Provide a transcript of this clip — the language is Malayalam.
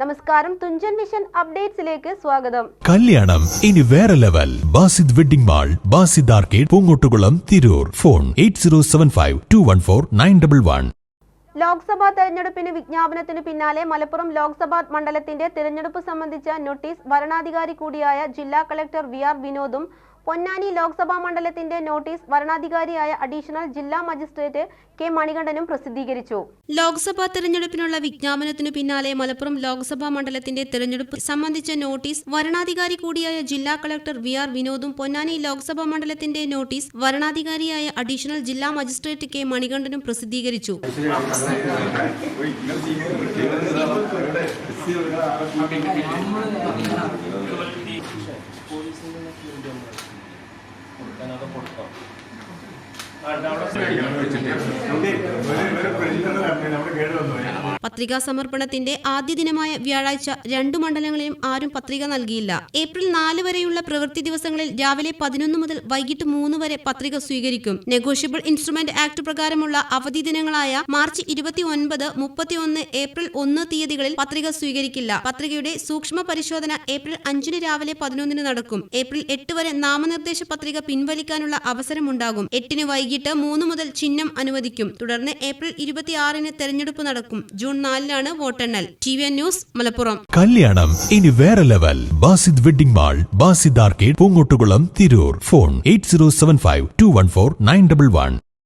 നമസ്കാരം. തുഞ്ചൻ മിഷൻ അപ്ഡേറ്റ്സിലേക്ക് സ്വാഗതം. കല്യാണം. ഇനി വേറെ level. Basid wedding mall Basid arcade Poongottukulam Tirur. Phone eight Lok Sabha തെരഞ്ഞെടുപ്പിന് വിജ്ഞാപനത്തിന് പിന്നാലെ മലപ്പുറം ലോക്സഭാ മണ്ഡലത്തിന്റെ തിരഞ്ഞെടുപ്പ് സംബന്ധിച്ച നോട്ടീസ് വരണാധികാരി കൂടിയായ ജില്ലാ കളക്ടർ വി ആർ വിനോദും പൊന്നാനി ലോക്സഭാ മണ്ഡലത്തിന്റെ നോട്ടീസ് വരണാധികാരിയായ അഡീഷണൽ ജില്ലാ മജിസ്ട്രേറ്റ് കെ മണികണ്ഠനും പ്രസിദ്ധീകരിച്ചു. ലോക്സഭാ തെരഞ്ഞെടുപ്പിനുള്ള വിജ്ഞാപനത്തിനു പിന്നാലെ മലപ്പുറം ലോക്സഭാ മണ്ഡലത്തിന്റെ തെരഞ്ഞെടുപ്പ് സംബന്ധിച്ച നോട്ടീസ് വരണാധികാരി കൂടിയായ ജില്ലാ കളക്ടർ വി ആർ വിനോദും പൊന്നാനി ലോക്സഭാ മണ്ഡലത്തിന്റെ നോട്ടീസ് വരണാധികാരിയായ അഡീഷണൽ ജില്ലാ മജിസ്ട്രേറ്റ് കെ മണികണ്ഠനും പ്രസിദ്ധീകരിച്ചു. ポルト。പത്രികാ സമർപ്പണത്തിന്റെ ആദ്യ ദിനമായ വ്യാഴാഴ്ച രണ്ടു മണ്ഡലങ്ങളിലും ആരും പത്രിക നൽകിയില്ല. ഏപ്രിൽ നാല് വരെയുള്ള പ്രവൃത്തി ദിവസങ്ങളിൽ രാവിലെ പതിനൊന്ന് മുതൽ വൈകിട്ട് മൂന്ന് വരെ പത്രിക സ്വീകരിക്കും. നെഗോഷ്യബിൾ ഇൻസ്ട്രുമെന്റ് ആക്ട് പ്രകാരമുള്ള അവധി ദിനങ്ങളായ മാർച്ച് ഇരുപത്തി ഒൻപത് മുപ്പത്തിയൊന്ന് ഏപ്രിൽ ഒന്ന് തീയതികളിൽ പത്രിക സ്വീകരിക്കില്ല. പത്രികയുടെ സൂക്ഷ്മ പരിശോധന ഏപ്രിൽ അഞ്ചിന് രാവിലെ പതിനൊന്നിന് നടക്കും. ഏപ്രിൽ എട്ട് വരെ നാമനിർദ്ദേശ പത്രിക പിൻവലിക്കാനുള്ള അവസരമുണ്ടാകും. എട്ടിന് വൈകിട്ട് മൂന്ന് മുതൽ ചിഹ്നം അനുവദിക്കും. തുടർന്ന് ഏപ്രിൽ ഇരുപത്തിയാറിന് തെരഞ്ഞെടുപ്പ് നടക്കും. ജൂൺ നാലിനാണ് വോട്ടെണ്ണൽ. T V news Malappuram. കല്യാണം ഇനി വേറെ level. Basid wedding mall Basid arcade Poongottukulam Tirur. Phone eight zero seven five two one four nine double one.